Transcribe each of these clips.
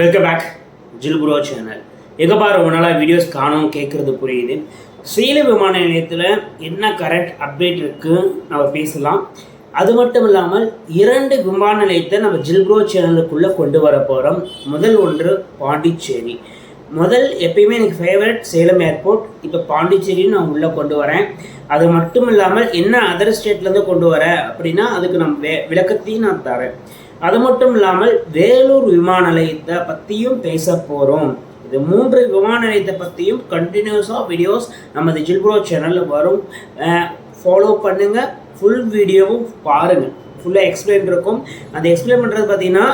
Welcome back ஜில்புரோ channel. எங்கே பாரு ரொம்ப நாளாக வீடியோஸ் காணும் கேட்குறது புரியுது. சேலம் விமான நிலையத்தில் என்ன கரெக்ட் அப்டேட் இருக்குன்னு நம்ம பேசலாம். அது மட்டும் இல்லாமல் இரண்டு விமான நிலையத்தை நம்ம ஜில்ப்ரோ சேனலுக்குள்ளே கொண்டு வர போகிறோம் முதல் ஒன்று பாண்டிச்சேரி. முதல் எப்பயுமே எனக்கு ஃபேவரட் சேலம் ஏர்போர்ட் இப்போ பாண்டிச்சேரின்னு நான் உள்ளே கொண்டு வரேன். அது மட்டும் இல்லாமல் என்ன அதர் ஸ்டேட்லேருந்து கொண்டு வரேன் அப்படின்னா அதுக்கு நான் விளக்கத்தையும் நான் தரேன். அது மட்டும் இல்லாமல் வேலூர் விமான நிலையத்தை பற்றியும் பேச போகிறோம் இது மூன்று விமான நிலையத்தை பற்றியும் கண்டினியூஸாக வீடியோஸ் நமது ஜில்ப்ரோ சேனலில் வரும். ஃபாலோ பண்ணுங்கள் ஃபுல் வீடியோவும் பாருங்கள் ஃபுல்லாக எக்ஸ்பிளைன் இருக்கும். அந்த எக்ஸ்பிளைன் பண்ணுறது பார்த்தீங்கன்னா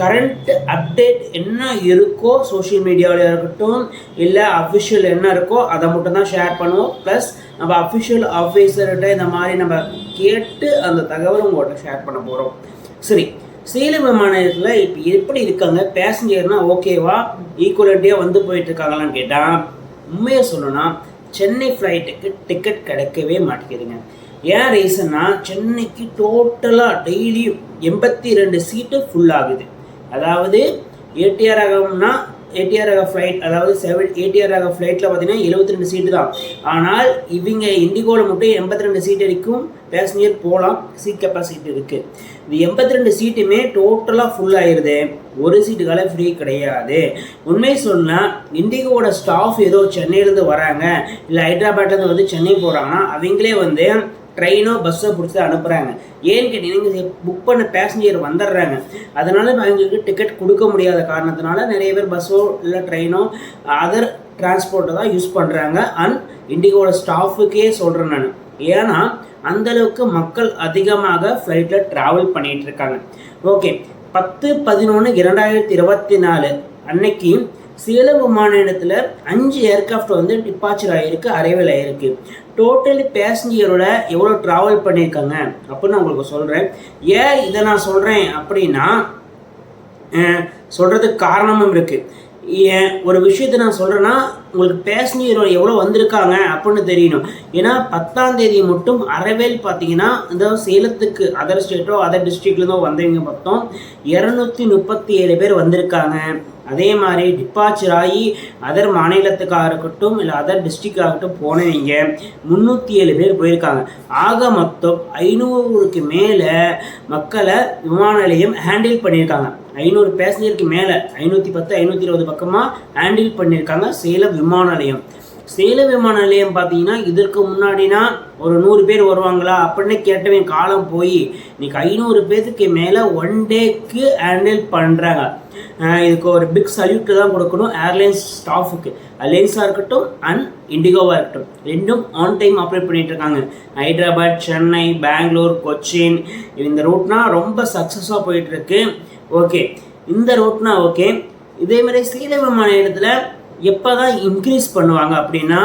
கரண்ட் அப்டேட் என்ன இருக்கோ சோஷியல் மீடியாவில் இருக்கட்டும் இல்லை அஃபிஷியல் என்ன இருக்கோ அதை மட்டும் தான் ஷேர் பண்ணுவோம். ப்ளஸ் நம்ம அஃபிஷியல் ஆஃபீஸர்கிட்ட இந்த மாதிரி நம்ம கேட்டு அந்த தகவல் உங்கள்கிட்ட ஷேர் பண்ண போகிறோம் சரி. சேலம் விமானத்தில் இப்போ எப்படி இருக்காங்க? பேசஞ்சர்னா ஓகேவா ஈக்குவலண்டியாக வந்து போயிட்டு இருக்காங்களான்னு கேட்டால் உண்மையை சொல்லணும்னா சென்னை ஃப்ளைட்டுக்கு டிக்கெட் கிடைக்கவே மாட்டேங்குதுங்க. ஏன் ரீசன்னா சென்னைக்கு டோட்டலாக டெய்லியும் எண்பத்தி ரெண்டு சீட்டு ஃபுல் ஆகுது. அதாவது ஏடிஆர் ஆகம்னா ஏடிஆர் ரக ஃப்ளைட் அதாவது செவன் ஏடிஆர் ரக ஃப்ளைட்டில் பார்த்தீங்கன்னா எழுபத்தி ரெண்டு சீட்டு தான். ஆனால் இவங்க இண்டிகோவில் மட்டும் எண்பத்தி ரெண்டு சீட் வரைக்கும் பேசஞ்சர் போகலாம் சீட் கெப்பாசிட்டி இருக்குது இந்த எண்பத்தி ரெண்டு சீட்டுமே டோட்டலாக ஃபுல் ஆயிடுது ஒரு சீட்டுக்கால ஃப்ரீ கிடையாது. உண்மை சொன்னால் இண்டிகோவோட ஸ்டாஃப் ஏதோ சென்னையிலேருந்து வராங்க இல்லை ஹைதராபாத்லேருந்து வந்து சென்னை போகிறாங்கன்னா அவங்களே வந்து ட்ரெயினோ பஸ்ஸோ பிடிச்சி அனுப்புகிறாங்க ஏன்னு கேட்டீங்கன்னா புக் பண்ண பேசஞ்சர் வந்துடுறாங்க. அதனால அவங்களுக்கு டிக்கெட் கொடுக்க முடியாத காரணத்தினால நிறைய பேர் பஸ்ஸோ இல்லை ட்ரெயினோ அதர் டிரான்ஸ்போர்ட்டை தான் யூஸ் பண்ணுறாங்க அண்ட் இண்டிகோட ஸ்டாஃபுக்கே சொல்கிறேன் நான். ஏன்னா அந்தளவுக்கு மக்கள் அதிகமாக ஃப்ளைட்டில் ட்ராவல் பண்ணிகிட்டு இருக்காங்க. ஓகே பத்து பதினொன்று இரண்டாயிரத்தி இருபத்தி நாலு அன்னைக்கு சேலம் விமான நிலையத்தில் அஞ்சு ஏர்க்ராஃப்ட் வந்து டிபார்ச்சர் ஆகிருக்கு அரைவல் ஆகிருக்கு டோட்டலி பேசஞ்சரோட எவ்வளோ ட்ராவல் பண்ணியிருக்காங்க அப்படின்னு நான் உங்களுக்கு சொல்கிறேன் ஏன் இதை நான் சொல்கிறேன் அப்படின்னா சொல்கிறதுக்கு காரணமும் இருக்குது ஏன் ஒரு விஷயத்தை நான் சொல்கிறேன்னா உங்களுக்கு பேசஞ்சர் எவ்வளோ வந்திருக்காங்க அப்படின்னு தெரியணும். ஏன்னா பத்தாம் தேதி மட்டும் அறவேல் பார்த்தீங்கன்னா இந்த சேலத்துக்கு அதர் ஸ்டேட்டோ அதர் டிஸ்ட்ரிக்ட்லேருந்தோ வந்தவங்க மொத்தம் இரநூத்தி முப்பத்தி ஏழு பேர் வந்திருக்காங்க. அதே மாதிரி டிப்பாச்சர் ஆகி அதர் மாநிலத்துக்காக இருக்கட்டும் இல்லை அதர் டிஸ்ட்ரிக்டாகட்டும் போனவங்க முந்நூற்றி ஏழு பேர் போயிருக்காங்க. ஆக மொத்தம் ஐநூறுக்கு மேலே மக்களை விமான நிலையம் ஹேண்டில் பண்ணியிருக்காங்க. ஐநூறு பேசஞ்சருக்கு மேலே ஐநூற்றி பத்து ஐநூற்றி இருபது பக்கமாக ஹேண்டில் பண்ணியிருக்காங்க சேலம் விமான நிலையம். சேலம் விமான நிலையம் பார்த்தீங்கன்னா இதற்கு முன்னாடினா ஒரு நூறு பேர் வருவாங்களா? அப்படின்னு கேட்டவன் காலம் போய் இன்னைக்கு ஐநூறு பேர்த்துக்கு மேலே ஒன் டேக்கு ஹேண்டில் பண்ணுறாங்க இதுக்கு ஒரு பிக் சல்யூட் தான் கொடுக்கணும் ஏர்லைன்ஸ் ஸ்டாஃபுக்கு அலைன்ஸாக இருக்கட்டும் அண்ட் இண்டிகோவாக இருக்கட்டும். ரெண்டும் ஆன் டைம் ஆப்ரேட் பண்ணிட்டு இருக்காங்க. ஹைதராபாத் சென்னை பெங்களூர் கொச்சின் இந்த ரூட்னா ரொம்ப சக்ஸஸாக போயிட்டுருக்கு ஓகே இந்த ரூட்னா ஓகே இதே மாதிரி சேலம் மாநிலத்தில் எப்போ தான் இன்க்ரீஸ் பண்ணுவாங்க அப்படின்னா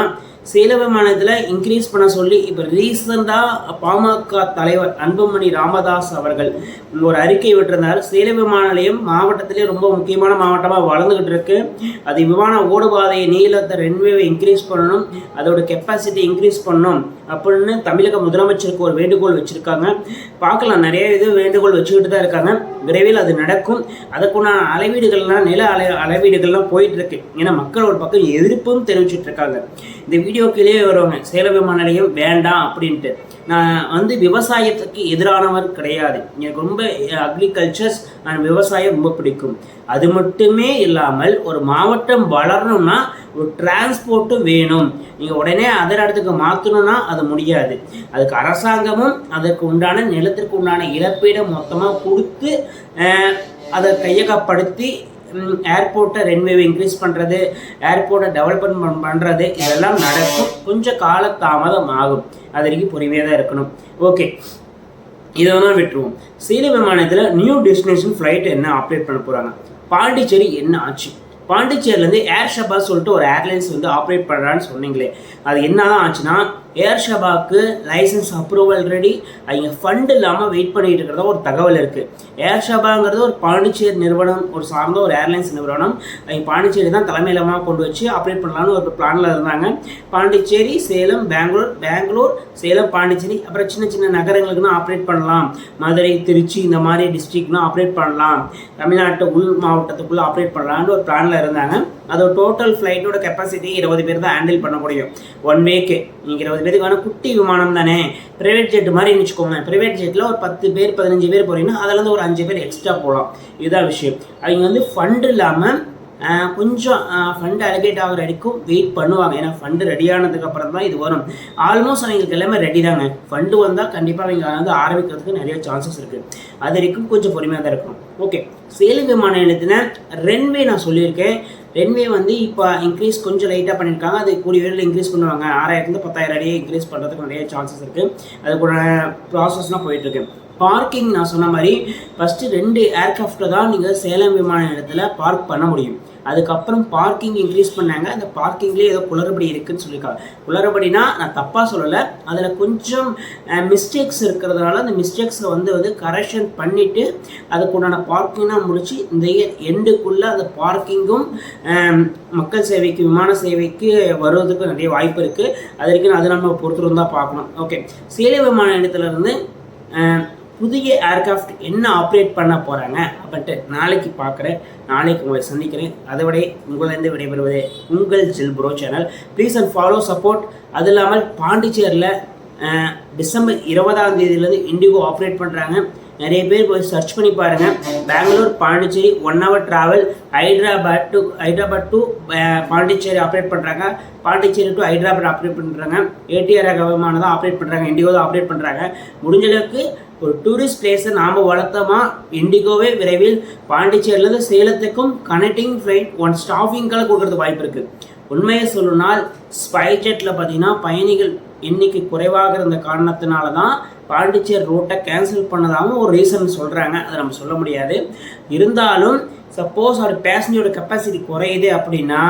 சேல விமானத்தில் இன்க்ரீஸ் பண்ண சொல்லி இப்போ ரீசெண்டாக பாமக தலைவர் அன்புமணி ராமதாஸ் அவர்கள் ஒரு அறிக்கை விட்டிருந்தார். சேல விமான நிலையம் மாவட்டத்திலே ரொம்ப முக்கியமான மாவட்டமாக வளர்ந்துக்கிட்டு இருக்கு. அது விமான ஓடுபாதையை நீளத்தை ரென்வேவை இன்க்ரீஸ் பண்ணணும். அதோட கெப்பாசிட்டி இன்க்ரீஸ் பண்ணணும் அப்படின்னு தமிழக முதலமைச்சருக்கு ஒரு வேண்டுகோள் வச்சுருக்காங்க. பார்க்கலாம் நிறைய இது வேண்டுகோள் வச்சுக்கிட்டு தான் இருக்காங்க. விரைவில் அது நடக்கும். அதுக்குண்டான அளவீடுகள்லாம் நில அள அளவீடுகள்லாம் போயிட்டு இருக்கு. ஏன்னா மக்கள் ஒரு பக்கம் எதிர்ப்பும் தெரிவிச்சிட்டு இருக்காங்க. இந்த வீடியோ கீழே வருவாங்க. சேல விமான நிலையம் வேண்டாம் அப்படின்ட்டு. நான் வந்து விவசாயத்துக்கு எதிரானவர் கிடையாது. எனக்கு ரொம்ப அக்ரிகல்ச்சர்ஸ் நான் விவசாயம் ரொம்ப பிடிக்கும். அது மட்டுமே இல்லாமல் ஒரு மாவட்டம் வளரணும்னா ஒரு டிரான்ஸ்போர்ட்டும் வேணும். நீங்கள் உடனே அதர் இடத்துக்கு மாற்றணும்னா அது முடியாது. அதுக்கு அரசாங்கமும் அதற்கு உண்டான நிலத்திற்கு உண்டான இழப்பீடை மொத்தமாக கொடுத்து அதை கையகப்படுத்தி ஏர்போர்ட்டை ரென்வேவை இன்க்ரீஸ் பண்ணுறது ஏர்போர்ட்டை டெவலப்மெண்ட் பண்ணுறது இதெல்லாம் நடக்கும். கொஞ்சம் கால தாமதம் ஆகும். அது வரைக்கும் பொறுமையாக தான் இருக்கணும். ஓகே இதை தான் விட்டுருவோம். சீன விமானத்தில் நியூ டெஸ்டினேஷன் ஃப்ளைட் என்ன ஆப்ரேட் பண்ண போகிறாங்க பாண்டிச்சேரி என்ன ஆச்சு? பாண்டிச்சேரியிலேருந்து ஏர் ஷபாஸ் சொல்லிட்டு ஒரு ஏர்லைன்ஸ் வந்து ஆப்ரேட் பண்ணுறான்னு சொன்னீங்களே. அது என்ன தான் ஆச்சுன்னா ஏர் ஷபாக்கு லைசன்ஸ் அப்ரூவல் ரெடி அவங்க ஃபண்ட் இல்லாமல் வெயிட் பண்ணிட்டு இருக்கிறதா ஒரு தகவல் இருக்குது ஏர் ஷபாங்கிறது ஒரு பாண்டிச்சேரி நிறுவனம் ஒரு சார்ந்த ஒரு ஏர்லைன்ஸ் நிறுவனம். அவங்க பாண்டிச்சேரி தான் தலைமையிலமாக கொண்டு வச்சு ஆப்ரேட் பண்ணலான்னு ஒரு பிளானில் இருந்தாங்க. பாண்டிச்சேரி சேலம் பெங்களூர் பெங்களூர் சேலம் பாண்டிச்சேரி அப்புறம் சின்ன சின்ன நகரங்களுக்குனா ஆப்ரேட் பண்ணலாம். மதுரை திருச்சி இந்த மாதிரி டிஸ்ட்ரிக்ட்லாம் ஆப்ரேட் பண்ணலாம். தமிழ்நாட்டு உள் மாவட்டத்துக்குள்ளே ஆப்ரேட் பண்ணலான்னு ஒரு பிளானில் இருந்தாங்க. அதோட டோட்டல் ஃப்ளைட்டோட கெப்பாசிட்டி இருபது பேர் தான் ஹேண்டில் பண்ண முடியும். ஒன் வேக்கு நீங்கள் இருபது பேருக்கு குட்டி விமானம் தானே? ப்ரைவேட் ஜெட் மாதிரி வச்சுக்கோங்க ப்ரைவேட் ஜெட்டில் ஒரு பத்து பேர் பதினஞ்சு பேர் போகிறீங்கன்னா அதுலேருந்து ஒரு அஞ்சு பேர் எக்ஸ்ட்ரா போகலாம் இதுதான் விஷயம். அவங்க வந்து ஃபண்ட் இல்லாமல் கொஞ்சம் ஃபண்டு அலகேட் ஆகிற வரைக்கும் வெயிட் பண்ணுவாங்க. ஏன்னா ஃபண்டு ரெடி ஆனதுக்கு அப்புறம் தான் இது வரும். ஆல்மோஸ்ட் அவங்களுக்கு எல்லாமே ரெடி தாங்க. ஃபண்டு வந்தால் கண்டிப்பாக அவங்க வந்து ஆரம்பிக்கிறதுக்கு நிறைய சான்சஸ் இருக்குது அது வரைக்கும் கொஞ்சம் பொறுமையாக தான் இருக்கணும். ஓகே சேலம் விமான நிலையத்தில் ரன்வே நான் சொல்லியிருக்கேன். ரென்வே வந்து இப்போ இன்க்ரீஸ் கொஞ்சம் லைட்டாக பண்ணியிருக்காங்க அது கூடிய விரைவில் இன்க்ரீஸ் பண்ணுவாங்க. ஆறாயிரத்துலேருந்து பத்தாயிரம் அடியே இன்க்ரீஸ் பண்ணுறதுக்கு நிறைய சான்சஸ் இருக்குது அதுக்கூட ப்ராசஸ்லாம் போயிட்டுருக்கு பார்க்கிங் நான் சொன்ன மாதிரி ஃபஸ்ட்டு ரெண்டு ஏர்க்ராஃப்டில் தான் நீங்கள் சேலம் விமான நிலையத்தில் பார்க் பண்ண முடியும். அதுக்கப்புறம் பார்க்கிங் இன்க்ரீஸ் பண்ணாங்க. அந்த பார்க்கிங்லேயே ஏதோ குளறுபடி இருக்குன்னு சொல்லியிருக்காங்க. குளறுபடினா நான் தப்பாக சொல்லலை. அதில் கொஞ்சம் மிஸ்டேக்ஸ் இருக்கிறதுனால அந்த மிஸ்டேக்ஸை வந்து வந்து கரெக்ஷன் பண்ணிவிட்டு அதுக்குண்டான பார்க்கிங்லாம் முடித்து இந்த இயர் எண்டுக்குள்ளே அந்த பார்க்கிங்கும் மக்கள் சேவைக்கு விமான சேவைக்கு வருவதற்கு நிறைய வாய்ப்பு இருக்குது அது வரைக்கும் அது நம்ம பொறுத்திருந்து தான் பார்க்கணும். ஓகே சேலை விமான நிலையத்திலேருந்து புதிய ஏர்கிராஃப்ட் என்ன ஆப்ரேட் பண்ண போகிறாங்க அப்படின்ட்டு நாளைக்கு பார்க்குறேன். நாளைக்கு உங்களை சந்திக்கிறேன். அதை விட உங்களிருந்து விடைபெறுவது உங்கள் Jil bro channel. Please and follow support அது இல்லாமல் பாண்டிச்சேரியில் டிசம்பர் இருபதாம் தேதியிலேருந்து இண்டிகோ ஆப்ரேட் பண்ணுறாங்க நிறைய பேர் போய் சர்ச் பண்ணி பாருங்கள் Bangalore Pondicherry one hour travel Hyderabad to Hyderabad to Pondicherry operate பண்ணுறாங்க பாண்டிச்சேரி டு ஹைதராபாத் ஆப்ரேட் பண்ணுறாங்க ஏடிஆர் விமானம் ஆப்ரேட் பண்ணுறாங்க இண்டிகோ தான் ஆப்ரேட் பண்ணுறாங்க முடிஞ்ச அளவுக்கு ஒரு டூரிஸ்ட் பிளேஸை நாம் வளர்த்தோமா? இண்டிகோவே விரைவில் பாண்டிச்சேரியிலேருந்து சேலத்துக்கும் கனெக்டிங் ஃப்ளைட் ஒன் ஸ்டாஃபிங்கெல்லாம் கொடுக்கறது வாய்ப்பு இருக்குது உண்மையை சொல்லணும்னால் ஸ்பைஜெட்டில் பார்த்தீங்கன்னா பயணிகள் எண்ணிக்கை குறைவாக இருந்த காரணத்தினால தான் பாண்டிச்சேரி ரூட்டை கேன்சல் பண்ணதாகவும் ஒரு ரீசன் சொல்கிறாங்க அதை நம்ம சொல்ல முடியாது. இருந்தாலும் சப்போஸ் அவர் பேசஞ்சரோட கெப்பாசிட்டி குறையுது அப்படின்னா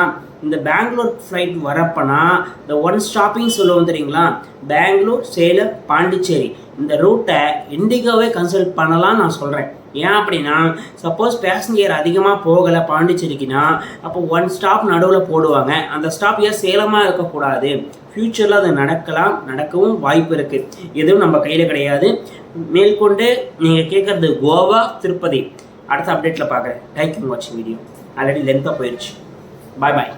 இந்த பெங்களூர் ஃப்ளைட் வரப்பனா இந்த ஒன் ஸ்டாப்பிங் சொல்லுவோம் தெரியுங்களா? பெங்களூர் சேலம் பாண்டிச்சேரி இந்த ரூட்டை இண்டிகோவே கன்சல்ட் பண்ணலாம் நான் சொல்கிறேன் ஏன் அப்படின்னா சப்போஸ் பேசஞ்சர் அதிகமாக போகலை பாண்டிச்சேரிக்குன்னா அப்போ ஒன் ஸ்டாப் நடுவில் போடுவாங்க. அந்த ஸ்டாப் ஏன் சேலமாக இருக்கக்கூடாது? ஃப்யூச்சரில் அது நடக்கலாம் நடக்கவும் வாய்ப்பு இருக்குது எதுவும் நம்ம கையில் கிடையாது. மேற்கொண்டு நீங்கள் கேட்குறது கோவா திருப்பதி. அடுத்த அப்டேட்டில் பார்க்குறேன். தேங்க்யூ வாட்சிங் வீடியோ ஆல்ரெடி லென்த்தாக போயிடுச்சு பாய் பாய்